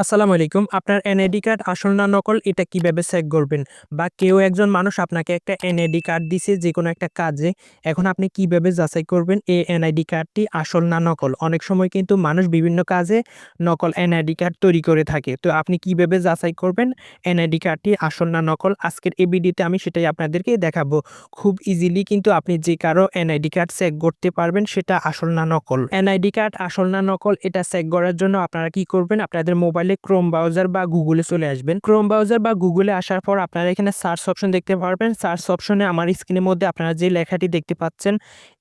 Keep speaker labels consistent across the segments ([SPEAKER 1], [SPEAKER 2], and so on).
[SPEAKER 1] আসসালামু আলাইকুম। আপনার এনআইডি কার্ড আসল না নকল, এটা কীভাবে চেক করবেন? বা কেউ একজন মানুষ আপনাকে একটা এনআইডি কার্ড দিছে যে কোনো একটা কাজে, এখন আপনি কীভাবে যাচাই করবেন এই এনআইডি কার্ডটি আসল না নকল? অনেক সময় কিন্তু মানুষ বিভিন্ন কাজে নকল এনআইডি কার্ড তৈরি করে থাকে। তো আপনি কীভাবে যাচাই করবেন এনআইডি কার্ডটি আসল না নকল? আজকের এই ভিডিওতে আমি সেটাই আপনাদেরকে দেখাবো। খুব ইজিলি কিন্তু আপনি যে কারও এনআইডি কার্ড চেক করতে পারবেন, সেটা আসল না নকল। এনআইডি কার্ড আসল না নকল, এটা চেক করার জন্য আপনারা কি করবেন? আপনাদের মোবাইলে ক্রোম ব্রাউজার বা গুগলে চলে আসবেন। ক্রোম ব্রাউজার বা গুগলে আসার পর আপনারা এখানে সার্চ অপশন দেখতে পারবেন। সার্চ অপশনে আমার স্ক্রিনের মধ্যে আপনারা যে লেখাটি দেখতে পাচ্ছেন,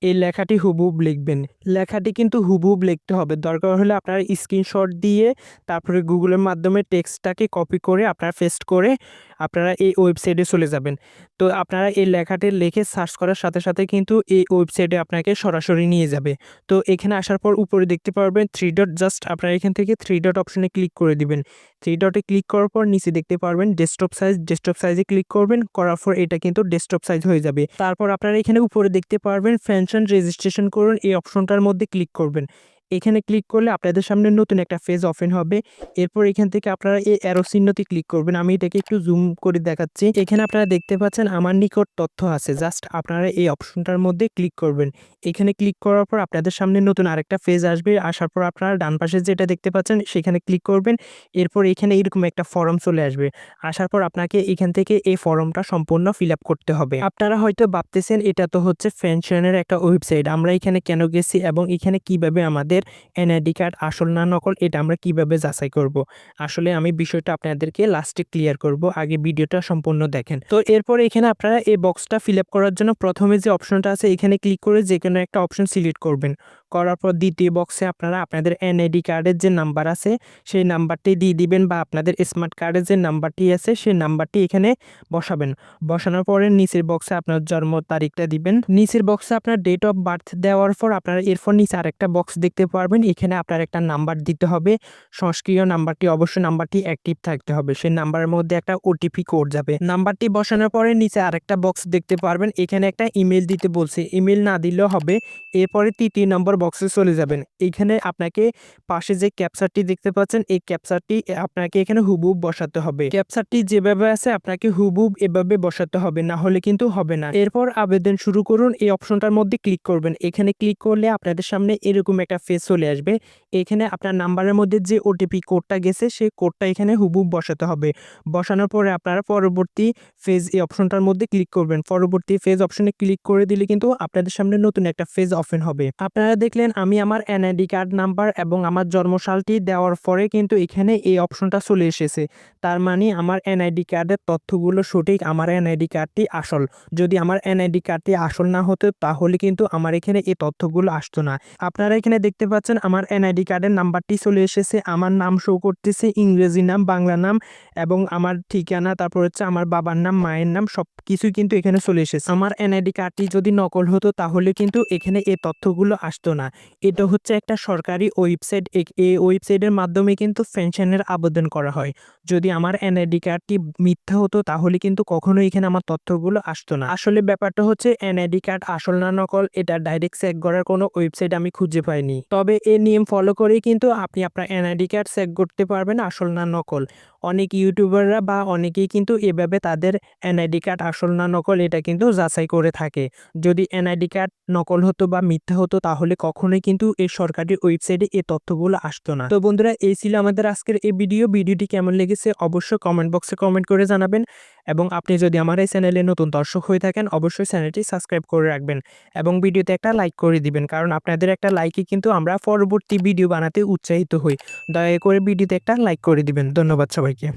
[SPEAKER 1] এই লেখাটি হুবহুব লিখবেন। লেখাটি কিন্তু হুবহুব লিখতে হবে। দরকার হলে আপনারা স্ক্রিনশট দিয়ে তারপরে গুগলের মাধ্যমে টেক্সটটাকে কপি করে আপনারা পেস্ট করে আপনারা এই ওয়েবসাইটে চলে যাবেন। তো আপনারা এই লেখাটি লিখে সার্চ করার সাথে সাথে কিন্তু এই ওয়েবসাইটে আপনাকে সরাসরি নিয়ে যাবে। তো এখানে আসার পর উপরে দেখতে পারবেন থ্রি ডট জাস্ট আপনারা এখান থেকে থ্রি ডট অপশনে ক্লিক করে দিবেন। থ্রি ডটে ক্লিক করার পর নিচে দেখতে পারবেন ডেস্কটপ সাইজ ডেস্কটপ সাইজে ক্লিক করবেন, করার পর এটা কিন্তু ডেস্কটপ সাইজ হয়ে যাবে। তারপর আপনারা এখানে উপরে দেখতে পারবেন ফ্যানশন রেজিস্ট্রেশন করুন, এই অপশনটার মধ্যে ক্লিক করবেন। এখানে ক্লিক করলে আপনাদের সামনে নতুন একটা ফেজ ওপেন হবে। এরপর এখান থেকে আপনারা এই অ্যারো চিহ্নটি ক্লিক করবেন। আমি এটাকে একটু জুম করে দেখাচ্ছি। এখানে আপনারা দেখতে পাচ্ছেন আমার নিকট তথ্য আছে। জাস্ট আপনারা এই অপশনটার মধ্যে ক্লিক করবেন। এখানে ক্লিক করার পর আপনাদের সামনে নতুন আরেকটা ফেজ আসবে। আসার পর আপনারা ডান পাশে যেটা দেখতে পাচ্ছেন সেখানে ক্লিক করবেন। এরপর এখানে এরকম একটা ফর্ম চলে আসবে। আসার পর আপনাকে এখান থেকে এই ফর্মটা সম্পূর্ণ ফিল করতে হবে। আপনারা হয়তো ভাবতেছেন এটা তো হচ্ছে ফ্যানশনের একটা ওয়েবসাইট আমরা এখানে কেন গেছি এবং এখানে কীভাবে আমাদের এনআইডি কার্ড আসল না নকল, এটা আমরা কীভাবে যাচাই করব। আসলে আমি বিষয়টা আপনাদেরকে লাস্টে ক্লিয়ার করব, আগে ভিডিওটা সম্পূর্ণ দেখেন তো এরপর এখানে আপনারা এই বক্সটা ফিল করার জন্য প্রথমে যে অপশনটা আছে, এখানে ক্লিক করে যে কোনো একটা অপশন সিলেক্ট করবেন করার পর দ্বিতীয় বক্সে আপনারা আপনাদের এনআইডি কার্ডের যে নাম্বার আছে, সেই নাম্বারটি দিয়ে দিবেন বা আপনাদের স্মার্ট কার্ডের যে নাম্বারটি আছে, সেই নাম্বারটি এখানে বসাবেন। বসানোর পরে নিচের বক্সে আপনার জন্ম তারিখটা দিবেন। নিচের বক্সে আপনার ডেট অফ বার্থ দেওয়ার পর আপনারা এরপর নিচে আরেকটা বক্স দেখতে পারবেন। এখানে আপনার একটা নাম্বার দিতে হবে। সংস্ক্রিয় নাম্বারটি অবশ্যই নাম্বারটি অ্যাক্টিভ থাকতে হবে। সেই নাম্বারের মধ্যে একটা ওটিপি কোড যাবে। নাম্বারটি বসানোর পরে নিচে আরেকটা বক্স দেখতে পারবেন। এখানে একটা ইমেল দিতে বলছে। ইমেল না দিলেও হবে। এরপরে তৃতীয় নম্বর বক্সে চলে যাবেন। এইখানে আপনাকে পাশে যে ক্যাপচারটি দেখতে পাচ্ছেন, এই ক্যাপচারটি আপনাকে এখানে হুবুব বসাতে হবে। ক্যাপচারটি যেভাবে আছে, আপনাকে হুবুব এভাবে বসাতে হবে, না হলে কিন্তু হবে না। এরপর আবেদন শুরু করুন, এই অপশনটার মধ্যে ক্লিক করবেন। এখানে ক্লিক করলে আপনাদের সামনে এরকম একটা ফেস চলে আসবে। এখানে আপনার নাম্বারের মধ্যে যে ওটিপি কোডটা গেছে, সেই কোডটা এখানে হুবুব বসাতে হবে। বসানোর পরে আপনারা পরবর্তী ফেজ এই অপশনটার মধ্যে ক্লিক করবেন। পরবর্তী ফেজ অপশনে ক্লিক করে দিলে কিন্তু আপনাদের সামনে নতুন একটা ফেজ ওপেন হবে। আপনারা দেখলেন, আমি আমার এনআইডি কার্ড নাম্বার এবং আমার জন্মসালটি দেওয়ার পরে কিন্তু এখানে এই অপশনটা চলে এসেছে। তার মানে আমার এনআইডি কার্ডের তথ্যগুলো সঠিক আমার এনআইডি কার্ডটি আসল। যদি আমার এনআইডি কার্ডটি আসল না হতো, তাহলে কিন্তু আমার এখানে এই তথ্যগুলো আসতো না। আপনারা এখানে দেখতে পাচ্ছেন, আমার এনআইডি কার্ডের নাম্বারটি চলে এসেছে। আমার নাম শো করতেছে, ইংরেজি নাম, বাংলা নাম এবং আমার ঠিকানা, তারপর হচ্ছে আমার বাবার নাম, মায়ের নাম সব কিছুই কিন্তু এখানে চলে এসেছে। আমার এনআইডি কার্ডটি যদি নকল হতো, তাহলে কিন্তু এখানে এই তথ্যগুলো আসতো না। এটা হচ্ছে একটা সরকারি ওয়েবসাইট। এই ওয়েবসাইটের মাধ্যমে কিন্তু পেনশনের আবেদন করা হয়। যদি আমার এনআইডি কার্ডটি মিথ্যা হতো, তাহলে কিন্তু কখনো এখানে আমার তথ্যগুলো আসতো না। আসলে ব্যাপারটা হচ্ছে, এনআইডি কার্ড আসল না নকল, এটা ডাইরেক্ট চেক করার কোনো ওয়েবসাইট আমি খুঁজে পাইনি। তবে এই নিয়ম ফলো করেই কিন্তু আপনি আপনার এনআইডি কার্ড চেক করতে পারবেন আসল না নকল। অনেক ইউটিউবাররা বা অনেকেই কিন্তু এভাবে তাদের এনআইডি কার্ড আসল না নকল, এটা কিন্তু যাচাই করে থাকে। যদি এনআইডি কার্ড নকল হতো বা মিথ্যা হতো, তাহলে কখনোই কিন্তু এই সরকারি ওয়েবসাইটে এই তথ্যগুলো আসতো না। তো বন্ধুরা, এই ছিল আমাদের আজকের এই ভিডিও। ভিডিওটি কেমন লেগেছে অবশ্যই কমেন্ট বক্সে কমেন্ট করে জানাবেন এবং আপনি যদি আমার এই চ্যানেলে নতুন দর্শক হয়ে থাকেন, অবশ্যই চ্যানেলটি সাবস্ক্রাইব করে রাখবেন এবং ভিডিওতে একটা লাইক করে দিবেন, কারণ আপনাদের একটা লাইকে কিন্তু আমরা পরবর্তী ভিডিও বানাতে উৎসাহিত হই। দয়া করে ভিডিওতে একটা লাইক করে দিবেন। ধন্যবাদ সবাইকে।